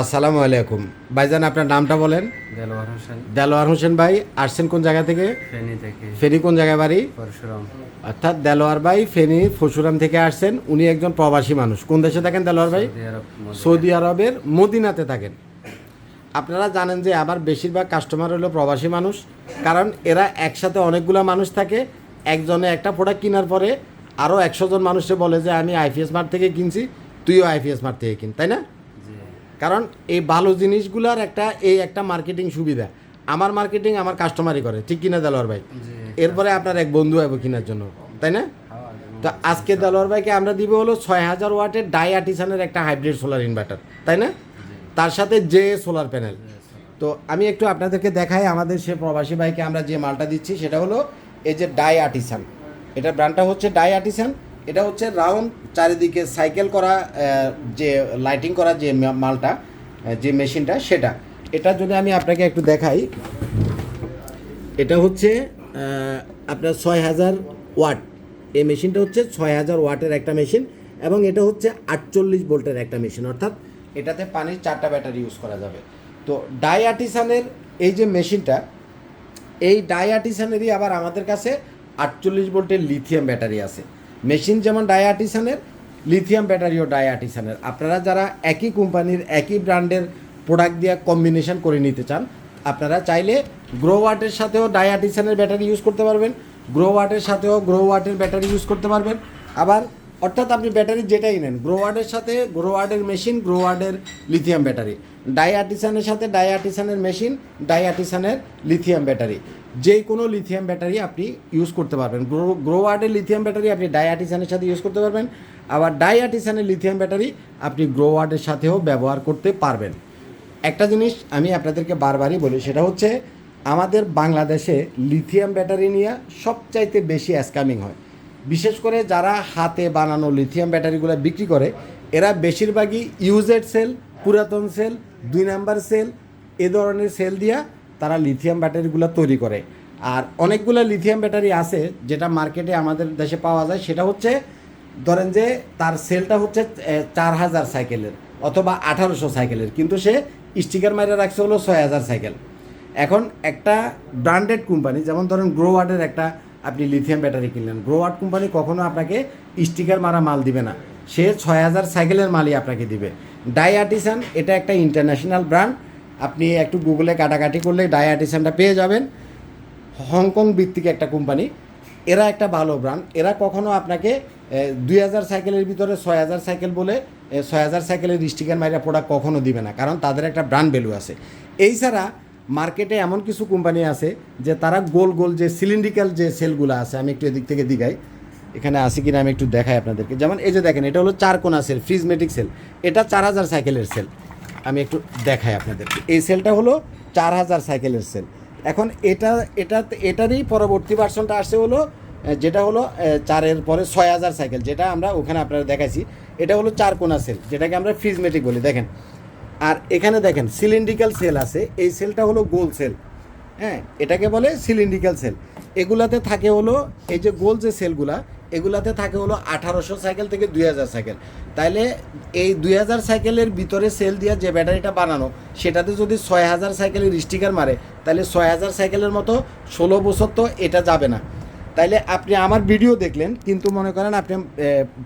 আসসালামু আলাইকুম। ভাইজান আপনার নামটা বলেন। দেলোয়ার হোসেন। দেলোয়ার হোসেন ভাই আসছেন কোন জায়গা থেকে? ফেনী থেকে। ফেনী কোন জায়গায় বাড়ি? পরশুরাম। অর্থাৎ দেলোয়ার ভাই ফেনী ফসুরাম থেকে আসছেন। উনি একজন প্রবাসী মানুষ। কোন দেশে থাকেন দেলোয়ার ভাই? সৌদি আরবের মদিনাতে থাকেন। আপনারা জানেন যে আমার বেশিরভাগ কাস্টমার হলো প্রবাসী মানুষ। কারণ এরা একসাথে অনেকগুলো মানুষ থাকে। একজনে একটা প্রোডাক্ট কেনার পরে আরও একশো জন মানুষে বলে যে আমি আইপিএস মার্ট থেকে কিনছি তুইও আইপিএস মার্ট থেকে কিন। তাই না? কারণ এই ভালো জিনিসগুলার একটা এই একটা মার্কেটিং সুবিধা। আমার মার্কেটিং আমার কাস্টমারই করে ঠিক কিনা দেলোয়ার ভাই? এরপরে আপনার এক বন্ধু হবে কেনার জন্য তাই না? তো আজকে দেলোয়ার ভাইকে আমরা দিব হলো ছয় হাজার ওয়াটের ডাই আর্টিসানের একটা হাইব্রিড সোলার ইনভার্টার তাই না? তার সাথে যে সোলার প্যানেল তো আমি একটু আপনাদেরকে দেখাই আমাদের সে প্রবাসী ভাইকে আমরা যে মালটা দিচ্ছি সেটা হলো এই যে ডাই আর্টিসান। এটা ব্র্যান্ডটা হচ্ছে ডাই আর্টিসান। এটা হচ্ছে রাউন্ড চারিদিকে সাইকেল করা যে লাইটিং করা যে মালটা যে মেশিনটা সেটা। এটা যদি আমি আপনাকে একটু দেখাই, এটা হচ্ছে আপনার ছয় হাজার ওয়াট। এই মেশিনটা হচ্ছে ছয় হাজার ওয়াটের একটা মেশিন এবং এটা হচ্ছে আটচল্লিশ ভোল্টের একটা মেশিন অর্থাৎ এটাতে পানির চারটা ব্যাটারি ইউজ করা যাবে। তো ডায়াটিসানের এই যে মেশিনটা এই ডায়াটিসানেরই আবার আমাদের কাছে আটচল্লিশ ভোল্টের লিথিয়াম ব্যাটারি আছে। মেশিন যেমন ডায়াটিসানের লিথিয়াম ব্যাটারিও ডায়াটিসানের আপনারা যারা একই কোম্পানির, একই ব্র্যান্ডের প্রোডাক্ট দিয়ে কম্বিনেশন করে নিতে চান, আপনারা চাইলে গ্রো ওয়াটের সাথেও ডায়াটিসানের ব্যাটারি ইউজ করতে পারবেন গ্রো ওয়াটের সাথেও গ্রো ওয়াটের ব্যাটারি ইউজ করতে পারবেন। আবার অর্থাৎ আপনি ব্যাটারি যেটাই নেন গ্রো ওয়ার্ডের সাথে গ্রো ওয়ার্ডের মেশিন গ্রো ওয়ার্ডের লিথিয়াম ব্যাটারি ডায়াটিসানের সাথে ডায়াটিসানের মেশিন ডায়াটিসানের লিথিয়াম ব্যাটারি যে কোনো লিথিয়াম ব্যাটারি আপনি ইউজ করতে পারবেন। গ্রো গ্রো ওয়ার্ডের লিথিয়াম ব্যাটারি আপনি ডায়াটিসানের সাথে ইউজ করতে পারবেন। আবার ডায়াটিসানের লিথিয়াম ব্যাটারি আপনি গ্রো ওয়ার্ডের সাথেও ব্যবহার করতে পারবেন। একটা জিনিস আমি আপনাদেরকে বারবারই বলি, সেটা হচ্ছে আমাদের বাংলাদেশে লিথিয়াম ব্যাটারি নিয়ে সবচাইতে বেশি অ্যাসকামিং হয়। বিশেষ করে যারা হাতে বানানো লিথিয়াম ব্যাটারিগুলো বিক্রি করে, এরা বেশিরভাগই ইউজেড সেল পুরাতন সেল দুই নাম্বার সেল এ ধরনের সেল দিয়া তারা লিথিয়াম ব্যাটারিগুলো তৈরি করে। আর অনেকগুলো লিথিয়াম ব্যাটারি আছে যেটা মার্কেটে আমাদের দেশে পাওয়া যায়, সেটা হচ্ছে ধরেন যে তার সেলটা হচ্ছে চার হাজার সাইকেলের অথবা আঠারোশো সাইকেলের কিন্তু সে স্টিকার মাইরে রাখছে হলো ছয় হাজার সাইকেল এখন একটা ব্র্যান্ডেড কোম্পানি যেমন ধরেন গ্রোওয়ার্ডের একটা আপনি লিথিয়াম ব্যাটারি কিনলেন। গ্রোওয়ার্ড কোম্পানি কখনো আপনাকে স্টিকার মারা মাল দিবে না। সে ছয় হাজার সাইকেলের মালই আপনাকে দিবে। ডায়াটিসান এটা একটা ইন্টারন্যাশনাল ব্র্যান্ড আপনি একটু গুগলে কাটাকাটি করলে ডায়াটিসানটা পেয়ে যাবেন। হংকং ভিত্তিক একটা কোম্পানি এরা একটা ভালো ব্র্যান্ড এরা কখনো আপনাকে দুই হাজার সাইকেলের ভিতরে ছয় হাজার সাইকেল বলে ছয় হাজার সাইকেলের স্টিকার মাইরা প্রোডাক্ট কখনো দিবে না। কারণ তাদের একটা ব্র্যান্ড ভ্যালু আছে। এই ছাড়া মার্কেটে এমন কিছু কোম্পানি আছে যে তারা গোল গোল যে সিলিন্ড্রিক্যাল যে সেলগুলো আছে, আমি একটু এদিক থেকে দিগাই এখানে আসি কিনা আমি একটু দেখাই আপনাদেরকে। যেমন এই যে দেখেন, এটা হলো চার কোনা সেল, ফ্রিজমেটিক সেল। এটা চার হাজার সাইকেলের সেল। আমি একটু দেখাই আপনাদেরকে। এই সেলটা হলো চার হাজার সাইকেলের সেল। এখন এটা এটা, এটারই পরবর্তী ভার্সনটা আসছে হলো যেটা হলো চারের পরে ছয় হাজার সাইকেল, যেটা আমরা ওখানে আপনারা দেখাইছি। এটা হলো চার কোনা সেল, যেটাকে আমরা ফ্রিজমেটিক বলি। দেখেন আর এখানে দেখেন সিলিন্ড্রিক্যাল সেল আছে। এই সেলটা হলো গোল সেল হ্যাঁ এটাকে বলে সিলিন্ড্রিক্যাল সেল এগুলাতে থাকে হলো, এই যে গোল যে সেলগুলা এগুলাতে থাকে হলো আঠারোশো সাইকেল থেকে দুই হাজার সাইকেল তাইলে এই দুই হাজার সাইকেলের ভিতরে সেল দিয়ে যে ব্যাটারিটা বানানো, সেটাতে যদি ছয় হাজার সাইকেলের স্টিকার মারে তাহলে ছয় হাজার সাইকেলের মতো ষোলো বছর তো এটা যাবে না। তাইলে আপনি আমার ভিডিও দেখলেন, কিন্তু মনে করেন আপনি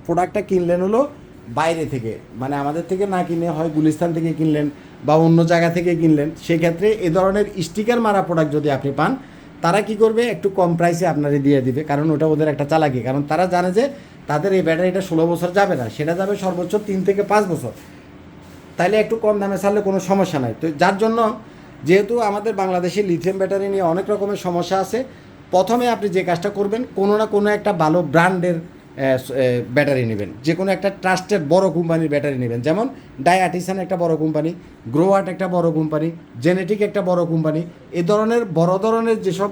প্রোডাক্টটা কিনলেন হলো বাইরে থেকে মানে আমাদের থেকে না কিনে হয় গুলিস্তান থেকে কিনলেন বা অন্য জায়গা থেকে কিনলেন, সেক্ষেত্রে এ ধরনের স্টিকার মারা প্রোডাক্ট যদি আপনি পান, তারা কি করবে? একটু কম প্রাইসে আপনারে দিয়ে দিবে, কারণ ওটা ওদের একটা চালাকি। কারণ তারা জানে যে তাদের এই ব্যাটারিটা ষোলো বছর যাবে না, সেটা যাবে সর্বোচ্চ তিন থেকে পাঁচ বছর। তাইলে একটু কম দামে ছাড়লে কোনো সমস্যা নাই। তো যার জন্য যেহেতু আমাদের বাংলাদেশে লিথিয়াম ব্যাটারি নিয়ে অনেক রকমের সমস্যা আছে, প্রথমে আপনি যে কাজটা করবেন, কোনো না কোনো একটা ভালো ব্র্যান্ডের ব্যাটারি নেবেন। যে কোনো একটা ট্রাস্টেড বড় কোম্পানির ব্যাটারি নেবেন। যেমন ডায়াটিসান একটা বড় কোম্পানি গ্রোয়াট একটা বড় কোম্পানি, জেনেটিক একটা বড় কোম্পানি, এ ধরনের, বড় ধরনের যেসব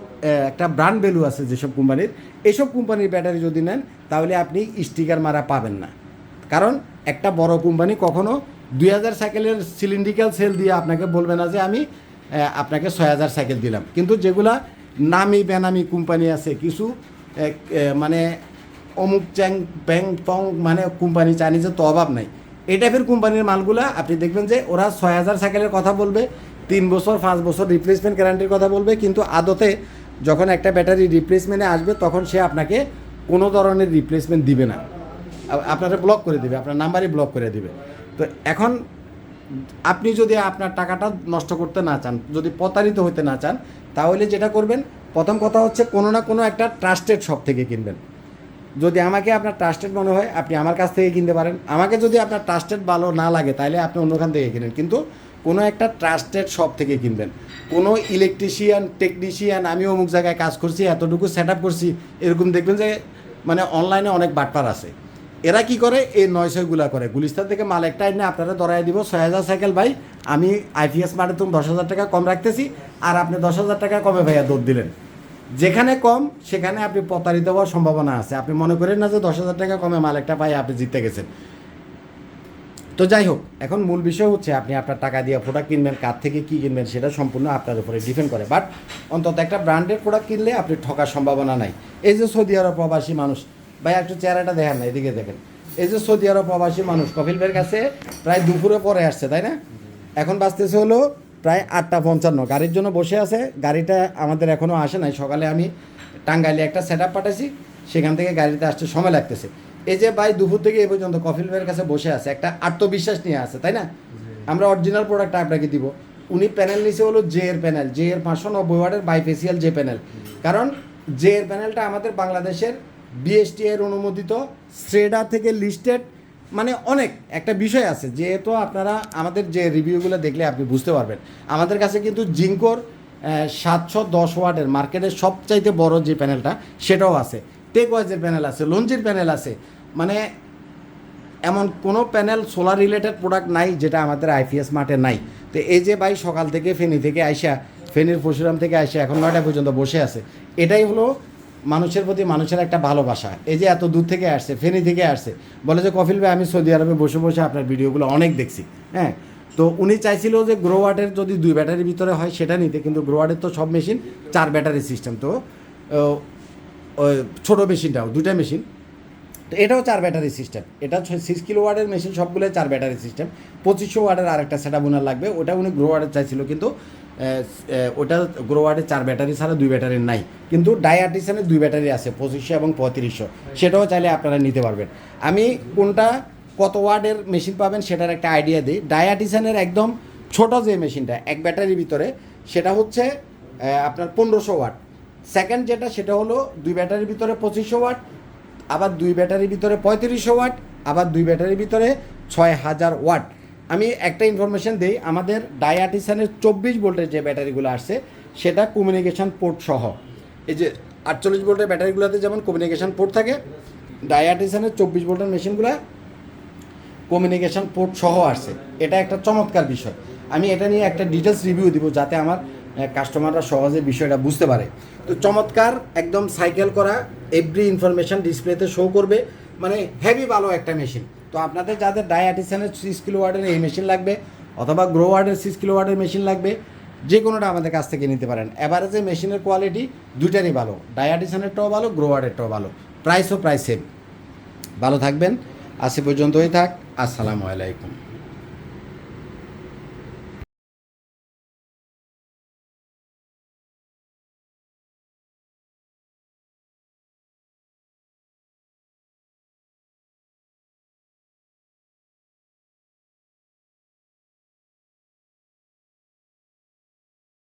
একটা ব্র্যান্ড ভ্যালু আছে যেসব কোম্পানির, এসব কোম্পানির ব্যাটারি যদি নেন, তাহলে আপনি স্টিকার মারা পাবেন না। কারণ একটা বড় কোম্পানি কখনও দুই হাজার সাইকেলের সিলিন্ড্রিক্যাল সেল দিয়ে আপনাকে বলবে না যে আমি আপনাকে ছয় হাজার সাইকেল দিলাম। কিন্তু যেগুলা নামি বেনামি কোম্পানি আছে, কিছু মানে অমুক চ্যাং, ব্যাং, পং মানে কোম্পানি চাইনিজের তো অভাব নাই। এই টাইপের কোম্পানির মালগুলা আপনি দেখবেন যে ওরা ছয় হাজার সাইকেলের কথা বলবে, তিন বছর, পাঁচ বছর রিপ্লেসমেন্ট গ্যারান্টির কথা বলবে, কিন্তু আদতে যখন একটা ব্যাটারি রিপ্লেসমেন্টে আসবে, তখন সে আপনাকে কোনো ধরনের রিপ্লেসমেন্ট দিবে না। আপনারা ব্লক করে দিবে, আপনার নাম্বারই ব্লক করে দিবে। তো এখন আপনি যদি আপনার টাকাটা নষ্ট করতে না চান, যদি প্রতারিত হতে না চান, তাহলে যেটা করবেন, প্রথম কথা হচ্ছে কোনো না কোনো একটা ট্রাস্টেড শপ থেকে কিনবেন। যদি আমাকে আপনার ট্রাস্টেড মনে হয়, আপনি আমার কাছ থেকে কিনতে পারেন। আমাকে যদি আপনার ট্রাস্টেড ভালো না লাগে, তাহলে আপনি অন্যখান থেকে কিনেন। কিন্তু কোনো একটা ট্রাস্টেড শপ থেকে কিনবেন। কোনো ইলেকট্রিশিয়ান টেকনিশিয়ান আমি অমুক জায়গায় কাজ করছি, এতটুকু সেট আপ করছি, এরকম দেখবেন যে মানে অনলাইনে অনেক বাটপার আছে। এরা কি করে? এই নয় ছয়গুলা করে। গুলিস্তান থেকে মাল একটা এনে আপনারা ধরাই দিব, ছয় হাজার সাইকেল ভাই, আমি আইপিএস মার্টে তুমি দশ হাজার টাকা কম রাখতেছি, আর আপনি দশ হাজার টাকা কমে ভাইয়া দৌড় দিলেন। যেখানে কম, সেখানে আপনি প্রতারিত হওয়ার সম্ভাবনা আছে। আপনি মনে করেন না যে দশ হাজার টাকা কমে মাল একটা পাই আপনি জিততে গেছেন। তো যাই হোক, এখন মূল বিষয় হচ্ছে আপনি আপনার টাকা দিয়ে প্রোডাক্ট কিনবেন, কার থেকে কী কিনবেন সেটা সম্পূর্ণ আপনার উপরে ডিপেন্ড করে। বাট অন্তত একটা ব্র্যান্ডের প্রোডাক্ট কিনলে আপনি ঠকার সম্ভাবনা নাই। এই যে সৌদি আরব প্রবাসী মানুষ, ভাই একটু চেহারাটা দেখেন না, এদিকে দেখেন। এই যে সৌদি আরব প্রবাসী মানুষ, কপিল ভাইয়ের কাছে প্রায় দুপুরে পরে আসছে, তাই না? এখন বাঁচতেছে হলো প্রায় আটটা পঞ্চান্ন। গাড়ির জন্য বসে আছে গাড়িটা আমাদের এখনও আসে নাই। সকালে আমি টাঙ্গাইলে একটা সেট আপ পাঠাইছি সেখান থেকে গাড়িতে আসতে সময় লাগতেছে। এই যে ভাই দুপুর থেকে এই পর্যন্ত কফিল ভাইয়ের কাছে বসে আছে একটা আত্মবিশ্বাস নিয়ে আছে তাই না? আমরা অরিজিনাল প্রোডাক্ট আপনাকে দিব। উনি প্যানেল নিচে হলো জে এর প্যানেল জে এর পাঁচশো নব্বই ওয়ার্ডের বাইফেসিয়াল যে প্যানেল কারণ জে এর প্যানেলটা আমাদের বাংলাদেশের বিএসটি এর অনুমোদিত স্ট্রেডা থেকে লিস্টেড মানে অনেক, একটা বিষয় আছে, যেহেতু আপনারা আমাদের যে রিভিউগুলো দেখলে আপনি বুঝতে পারবেন, আমাদের কাছে কিন্তু জিঙ্কোর সাতশো দশ ওয়াটের মার্কেটের সবচাইতে বড় যে প্যানেলটা, সেটাও আছে। টেক ওয়াইজের প্যানেল আছে লঞ্জির প্যানেল আছে। মানে এমন কোনো প্যানেল সোলার রিলেটেড প্রোডাক্ট নাই যেটা আমাদের আইপিএস মার্টে নাই। তো এই যে ভাই সকাল থেকে ফেনী থেকে আইসা, ফেনীর পরশুরাম থেকে আইসা এখন নয়টা পর্যন্ত বসে আছে। এটাই হলো মানুষের প্রতি মানুষের একটা ভালোবাসা। এই যে এত দূর থেকে আসছে, ফেনী থেকে আসছে, বলে যে, কফিল ভাই, আমি সৌদি আরবে বসে বসে আপনার ভিডিওগুলো অনেক দেখছি। হ্যাঁ? তো উনি চাইছিল যে গ্রোওয়াটের যদি দুই ব্যাটারির ভিতরে হয় সেটা নিতে, কিন্তু গ্রোওয়াটের তো সব মেশিন, চার ব্যাটারি সিস্টেম। তো ছোটো মেশিনটাও দুটা মেশিন। তো এটাও চার ব্যাটারি সিস্টেম। এটা সিক্স কিলো ওয়ার্ডের মেশিন, সবগুলোই চার ব্যাটারি সিস্টেম। পঁচিশশো ওয়ার্ডের আরেকটা সেটা বোনার লাগবে, ওটা উনি গ্রো ওয়ার্ডের চাইছিল, কিন্তু ওটা গ্রো ওয়ার্ডের চার ব্যাটারি ছাড়া দুই ব্যাটারির নাই। কিন্তু ডায়াটিশনের দুই ব্যাটারি আছে, পঁচিশশো এবং পঁয়ত্রিশশো। সেটাও চাইলে আপনারা নিতে পারবেন। আমি কোনটা, কত ওয়ার্ডের মেশিন পাবেন সেটার একটা আইডিয়া দিই। ডায়াটিশনের একদম ছোট যে মেশিনটা এক ব্যাটারির ভিতরে, সেটা হচ্ছে আপনার পনেরোশো ওয়াট। সেকেন্ড যেটা, সেটা হলো দুই ব্যাটারির ভিতরে পঁচিশশো ওয়াট, আবার দুই ব্যাটারির ভিতরে পঁয়ত্রিশশো ওয়াট, আবার দুই ব্যাটারির ভিতরে ছয় হাজার ওয়াট। আমি একটা ইনফরমেশন দিই, আমাদের ডায়াটিসানের চব্বিশ ভোল্টের যে ব্যাটারিগুলো আসছে, সেটা কমিউনিকেশন পোর্ট সহ। এই যে আটচল্লিশ ভোল্টের ব্যাটারিগুলোতে যেমন কমিউনিকেশান পোর্ট থাকে ডায়াটিসানের চব্বিশ ভোল্টের মেশিনগুলো কমিউনিকেশন পোর্ট সহ আসছে। এটা একটা চমৎকার বিষয়। আমি এটা নিয়ে একটা ডিটেলস রিভিউ দিব যাতে আমার কাস্টমাররা সহজে বিষয়টা বুঝতে পারে। তো চমৎকার, একদম সাইকেল করা এভরি ইনফরমেশন ডিসপ্লেতে শো করবে। মানে হেভি ভালো একটা মেশিন তো আপনাদের যাদের ডায়াটিসিয়ানের সিক্স কিলো ওয়ার্ডের এই মেশিন লাগবে, অথবা গ্রো ওয়ার্ডের সিক্স কিলো ওয়ার্ডের মেশিন লাগবে যে কোনোটা আমাদের কাছ থেকে নিতে পারেন। অ্যাভারেজে মেশিনের কোয়ালিটি দুইটারই ভালো। ডায়াটিসিয়ানেরটাও ভালো গ্রো ওয়ার্ডেরটাও ভালো। প্রাইসও প্রায় সেম ভালো থাকবেন। আজ পর্যন্তই থাক। আসসালামু আলাইকুম।